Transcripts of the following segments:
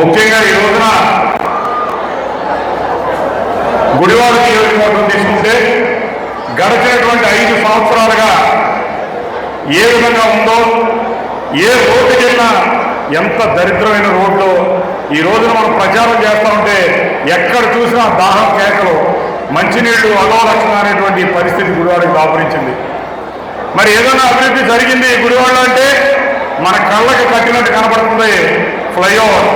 ముఖ్యంగా ఈ రోజున గుడివాడ నియోజకవర్గం తీసుకుంటే గడిచినటువంటి ఐదు సంవత్సరాలుగా ఏ విధంగా ఉందో ఏ రోడ్డుకెళ్ళినా ఎంత దరిద్రమైన రోడ్లు ఈ రోజున మనం ప్రచారం చేస్తూ ఉంటే ఎక్కడ చూసినా దాహం కేకలు మంచినీళ్ళు అలోలక్షణ అనేటువంటి పరిస్థితి గుడివాడకి దాపురించింది. మరి ఏదైనా అభివృద్ధి జరిగింది గుడివాడ అంటే మన కళ్ళకి కట్టినట్టు కనబడుతుంది ఫ్లైఓవర్.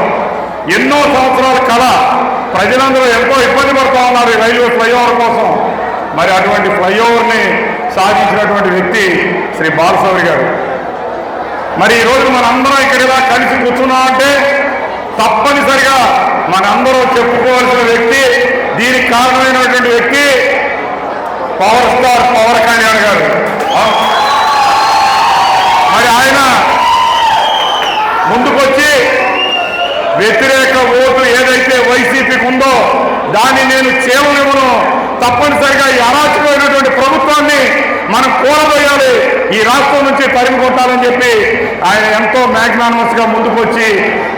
ఎన్నో సంవత్సరాల కళ. ప్రజలందరూ ఎంతో ఇబ్బంది పడుతూ ఉన్నారు ఈ రైల్వే ఫ్లైఓవర్ కోసం. మరి అటువంటి ఫ్లైఓవర్ని సాధించినటువంటి వ్యక్తి శ్రీ బాలసౌరి గారు. మరి ఈ రోజు మనందరం ఇక్కడ ఇలా కలిసి కూర్చున్నామంటే తప్పనిసరిగా మనందరూ చెప్పుకోవాల్సిన వ్యక్తి దీనికి కారణమైనటువంటి వ్యక్తి పవర్ స్టార్ పవర్ కళ్యాణ్ గారు. మరి ఆయన ముందుకొచ్చి వ్యతిరేక ఓటు ఏదైతే వైసీపీకి ఉందో దాన్ని నేను చేయనివ్వను తప్పనిసరిగా ఈ అరాచకమైనటువంటి ప్రభుత్వాన్ని మనం కూలబోయాలి ఈ రాష్ట్రం నుంచి పరిమికొట్టాలని చెప్పి ఆయన ఎంతో మ్యాగ్నానమస్గా ముందుకొచ్చి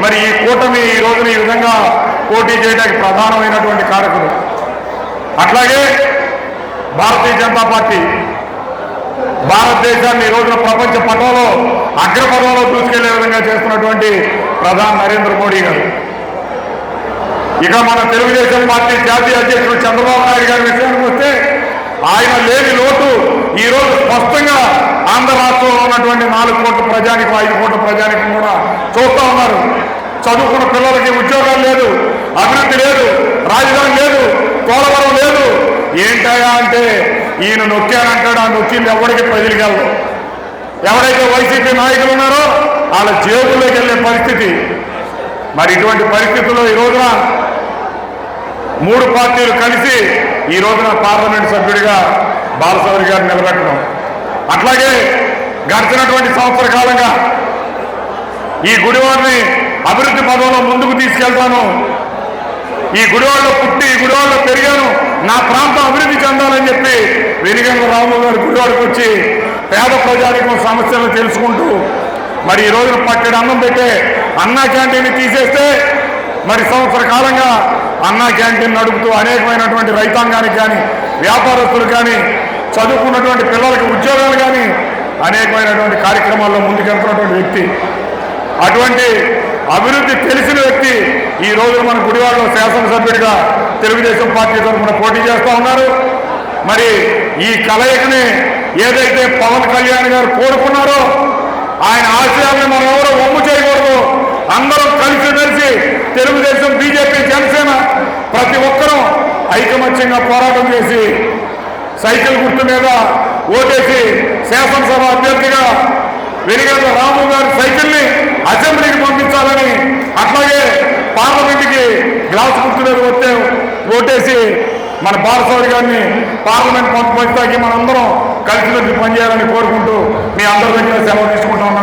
మరి ఈ కూటమి ఈ రోజున ఈ విధంగా పోటీ చేయడానికి ప్రధానమైనటువంటి కారకుడు. అట్లాగే భారతీయ జనతా పార్టీ భారతదేశాన్ని ఈ రోజున ప్రపంచ పటంలో అగ్రపదంలో దూసుకెళ్ళే విధంగా చేస్తున్నటువంటి ప్రధాని నరేంద్ర మోడీ గారు. ఇక మన తెలుగుదేశం పార్టీ జాతీయ అధ్యక్షుడు చంద్రబాబు నాయుడు గారి విషయానికి వస్తే ఆయన లేని లోటు ఈ రోజు స్పష్టంగా ఆంధ్ర రాష్ట్రంలో ఉన్నటువంటి నాలుగు కోట్ల ప్రజానికి ఐదు కోట్ల ప్రజానికి కూడా చూస్తా ఉన్నారు. చదువుకున్న పిల్లలకి ఉద్యోగాలు లేదు అభివృద్ధి లేదు రాజధాని లేదు పోలవరం లేదు. ఏంటయా అంటే ఈయన నొక్కానంటాడు ఆ నొక్కింది ఎవరికి ప్రజలకి ఎవరైతే వైసీపీ నాయకులు ఉన్నారో వాళ్ళ జేబుల్లోకి వెళ్ళే పరిస్థితి. మరి ఇటువంటి పరిస్థితుల్లో ఈ రోజున మూడు పార్టీలు కలిసి ఈ రోజున పార్లమెంట్ సభ్యుడిగా బాలసౌరి గారిని నిలబెట్టడం. అట్లాగే గడిచినటువంటి సంవత్సర కాలంగా ఈ గుడివాడిని అభివృద్ధి పదంలో ముందుకు తీసుకెళ్తాను. ఈ గుడివాడలో పుట్టి ఈ గుడివాడలో పెరిగాను. నా ప్రాంతం అభివృద్ధి చెందాలని చెప్పి వెనిగంగ రాము గారు గుడివాడికి వచ్చి పేద ప్రజానికం సమస్యలను తెలుసుకుంటూ మరి ఈ రోజున పట్టెడు అన్నం పెట్టే అన్నా క్యాంటీన్ తీసేస్తే మరి సంవత్సర కాలంగా అన్నా క్యాంటీన్ నడుపుతూ అనేకమైనటువంటి రైతాంగానికి కానీ వ్యాపారస్తులు కానీ చదువుకున్నటువంటి పిల్లలకి ఉద్యోగాలు కానీ అనేకమైనటువంటి కార్యక్రమాల్లో ముందుకెళ్తున్నటువంటి వ్యక్తి. అటువంటి అభివృద్ధి తెలిసిన వ్యక్తి ఈ రోజు మన గుడివాడలో శాసనసభ్యుడిగా తెలుగుదేశం పార్టీ తరఫున పోటీ చేస్తూ ఉన్నారు. మరి ఈ కలయికని ఏదైతే పవన్ కళ్యాణ్ గారు కోరుకున్నారో ఆయన ఆశయాలను మనం ఎవరో ఒమ్ము చేయకూడదు. అందరం కలిసి కలిసి తెలుగుదేశం బీజేపీ జనసేన ప్రతి ఒక్కరూ ఐకమత్యంగా పోరాటం చేసి సైకిల్ గుర్తు మీద ఓటేసి శాసనసభ అభ్యర్థిగా వెలిగండ్ల రాము గారి సైకిల్ని అసెంబ్లీకి పంపించాలని అట్లాగే పార్లమెంట్కి గ్లాస్ గుర్తు మీద వస్తే ఓటేసి మన బాలసౌరి గారిని పార్లమెంట్ పంపిస్తాకి మనందరం కలిసి పనిచేయాలని కోరుకుంటూ మీ అందరి దగ్గర సెలవు తీసుకుంటా